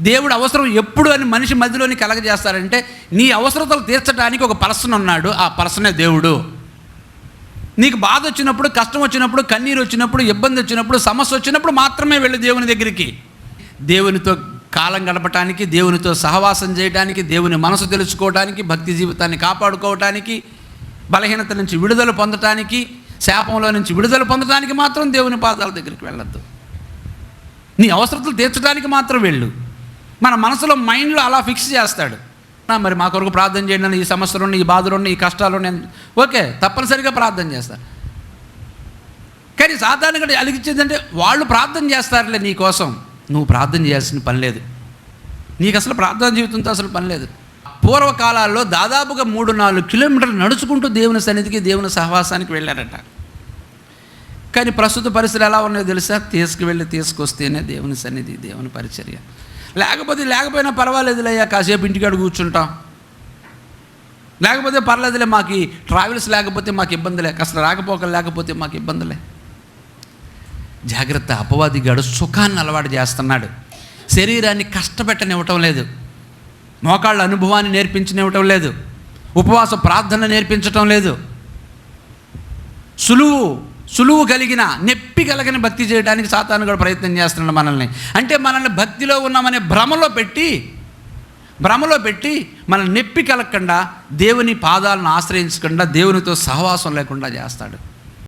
దేవుడు అవసరం ఎప్పుడు అని మనిషి మధ్యలోని కలగజేస్తారంటే నీ అవసరతలు తీర్చడానికి ఒక పర్సన్ ఉన్నాడు ఆ పర్సనే దేవుడు. నీకు బాధ వచ్చినప్పుడు కష్టం వచ్చినప్పుడు కన్నీరు వచ్చినప్పుడు ఇబ్బంది వచ్చినప్పుడు సమస్య వచ్చినప్పుడు మాత్రమే వెళ్ళు దేవుని దగ్గరికి. దేవునితో కాలం గడపటానికి దేవునితో సహవాసం చేయడానికి దేవుని మనసు తెలుసుకోవడానికి భక్తి జీవితాన్ని కాపాడుకోవటానికి బలహీనత నుంచి విడుదల పొందటానికి శాపంలో నుంచి విడుదల పొందటానికి మాత్రం దేవుని పాదాల దగ్గరికి వెళ్ళొద్దు. నీ అవసరతలు తీర్చడానికి మాత్రం వెళ్ళు. మన మనసులో మైండ్లో అలా ఫిక్స్ చేస్తాడు. "నా మరి మా కొరకు ప్రార్థన చేయండి అని ఈ సమస్యలు ఈ బాధలు ఈ కష్టాలు ఓకే తప్పనిసరిగా ప్రార్థన చేస్తా. కానీ సాధారణంగా అలిగించిందంటే అలిగించేదంటే వాళ్ళు ప్రార్థన చేస్తారులే నీ కోసం. నువ్వు ప్రార్థన చేయాల్సిన పని లేదు. నీకు అసలు ప్రార్థన జీవితంతో అసలు పని లేదు. పూర్వకాలాల్లో దాదాపుగా మూడు నాలుగు కిలోమీటర్లు నడుచుకుంటూ దేవుని సన్నిధికి దేవుని సహవాసానికి వెళ్ళారట. కానీ ప్రస్తుత పరిస్థితులు ఎలా ఉన్నాయో తెలుసా? తీసుకువెళ్ళి తీసుకొస్తేనే దేవుని సన్నిధి దేవుని పరిచర్య. లేకపోతే లేకపోయినా పర్వాలేదులయ్యా కాసేపు ఇంటికాడ కూర్చుంటాం. లేకపోతే పర్లేదులే మాకు ట్రావెల్స్ లేకపోతే మాకు ఇబ్బందిలే అసలు రాకపోకలు లేకపోతే మాకు ఇబ్బందిలే. జాగ్రత్త అపవాదిగాడు సుఖాన్ని అలవాటు చేస్తున్నాడు. శరీరాన్ని కష్టపెట్టనివ్వటం లేదు. మోకాళ్ళ అనుభవాన్ని నేర్పించనివ్వటం లేదు. ఉపవాస ప్రార్థన నేర్పించటం లేదు. సులువు సులువు కలిగిన నొప్పి కలిగిన భక్తి చేయడానికి సాతాను కూడా ప్రయత్నం చేస్తున్నాడు మనల్ని. అంటే మనల్ని భక్తిలో ఉన్నామనే భ్రమలో పెట్టి భ్రమలో పెట్టి మనల్ని నొప్పి కలగకుండా దేవుని పాదాలను ఆశ్రయించకుండా దేవునితో సహవాసం లేకుండా చేస్తాడు.